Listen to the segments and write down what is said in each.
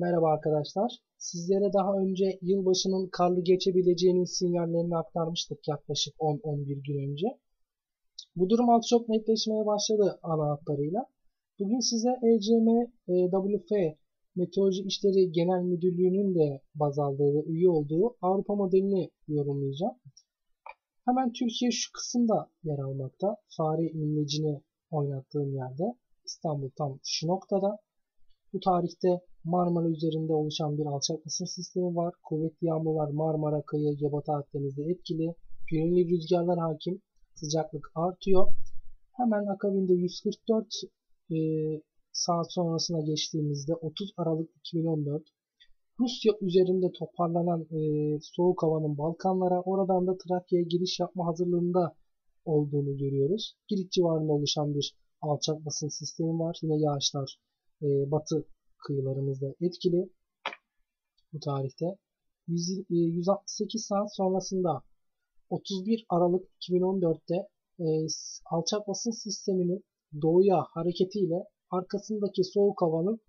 Merhaba arkadaşlar. Sizlere daha önce yılbaşının karlı geçebileceğinin sinyallerini aktarmıştık yaklaşık 10-11 gün önce. Bu durum az çok netleşmeye başladı ana hatlarıyla. Bugün size ECM WF Meteoroloji İşleri Genel Müdürlüğü'nün de baz aldığı ve üye olduğu Avrupa modelini yorumlayacağım. Hemen Türkiye şu kısımda yer almakta. Fare imlecini oynattığım yerde. İstanbul tam şu noktada. Bu tarihte Marmara üzerinde oluşan bir alçak ısın sistemi var. Kuvvetli yağmurlar Marmara kıyı, Yabatı Akdeniz'de etkili. Güneyli rüzgarlar hakim. Sıcaklık artıyor. Hemen akabinde 144 e, saat sonrasına geçtiğimizde 30 Aralık 2014 Rusya üzerinde toparlanan e, soğuk havanın Balkanlara oradan da Trakya'ya giriş yapma hazırlığında olduğunu görüyoruz. Girit civarında oluşan bir alçak basın sistemi var. Yine yağışlar e, batı kıyılarımızda etkili bu tarihte. 100, e, 168 saat sonrasında 31 Aralık 2014'te e, alçak basın sisteminin doğuya hareketiyle arkasındaki soğuk havanın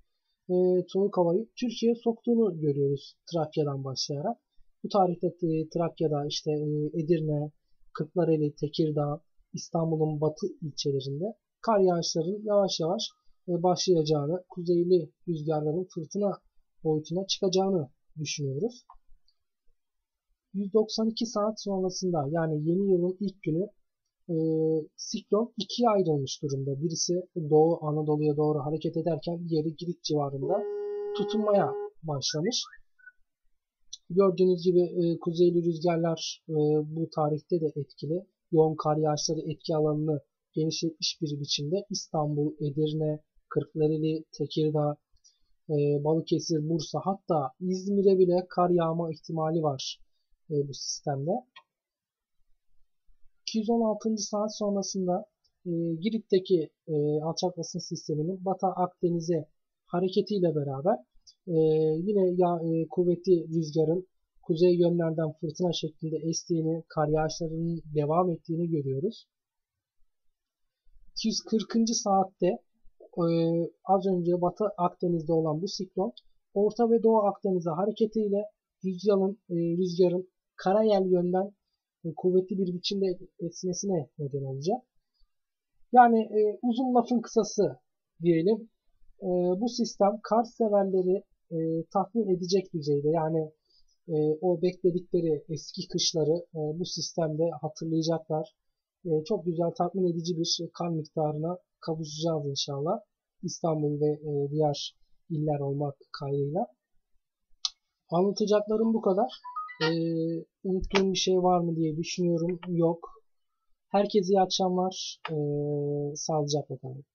e, soğuk havayı Türkiye'ye soktuğunu görüyoruz Trakya'dan başlayarak. Bu tarihte e, Trakya'da işte e, Edirne, Kırklareli, Tekirdağ, İstanbul'un batı ilçelerinde kar yağışlarının yavaş yavaş başlayacağını, kuzeyli rüzgarların fırtına boyutuna çıkacağını düşünüyoruz. 192 saat sonrasında yani yeni yılın ilk günü e, siklon ikiye ayrılmış durumda. Birisi Doğu Anadolu'ya doğru hareket ederken diğeri Girit civarında tutunmaya başlamış. Gördüğünüz gibi e, kuzeyli rüzgarlar e, bu tarihte de etkili. Yoğun kar yağışları etki alanını genişletmiş bir biçimde İstanbul, Edirne, Kırklareli, Tekirdağ, e, Balıkesir, Bursa hatta İzmir'e bile kar yağma ihtimali var e, bu sistemde. 216. saat sonrasında e, Girit'teki e, alçak basın sisteminin Batı Akdeniz'e hareketiyle beraber e, yine ya, e, kuvvetli rüzgarın kuzey yönlerden fırtına şeklinde estiğini, kar yağışlarının devam ettiğini görüyoruz. 240. saatte e, az önce Batı Akdeniz'de olan bu siklon Orta ve Doğu Akdeniz'e hareketiyle rüzgarın, e, rüzgarın karayel yönden e, kuvvetli bir biçimde esmesine neden olacak. Yani uzun lafın kısası diyelim. Bu sistem kar severleri e, tatmin edecek düzeyde. Yani o bekledikleri eski kışları bu sistemde hatırlayacaklar. Çok güzel tatmin edici bir kar miktarına kavuşacağız inşallah. İstanbul ve e, diğer iller olmak kaydıyla. Anlatacaklarım bu kadar. E, unuttuğum bir şey var mı diye düşünüyorum. Yok. Herkese iyi akşamlar. E, sağlıcakla kalın.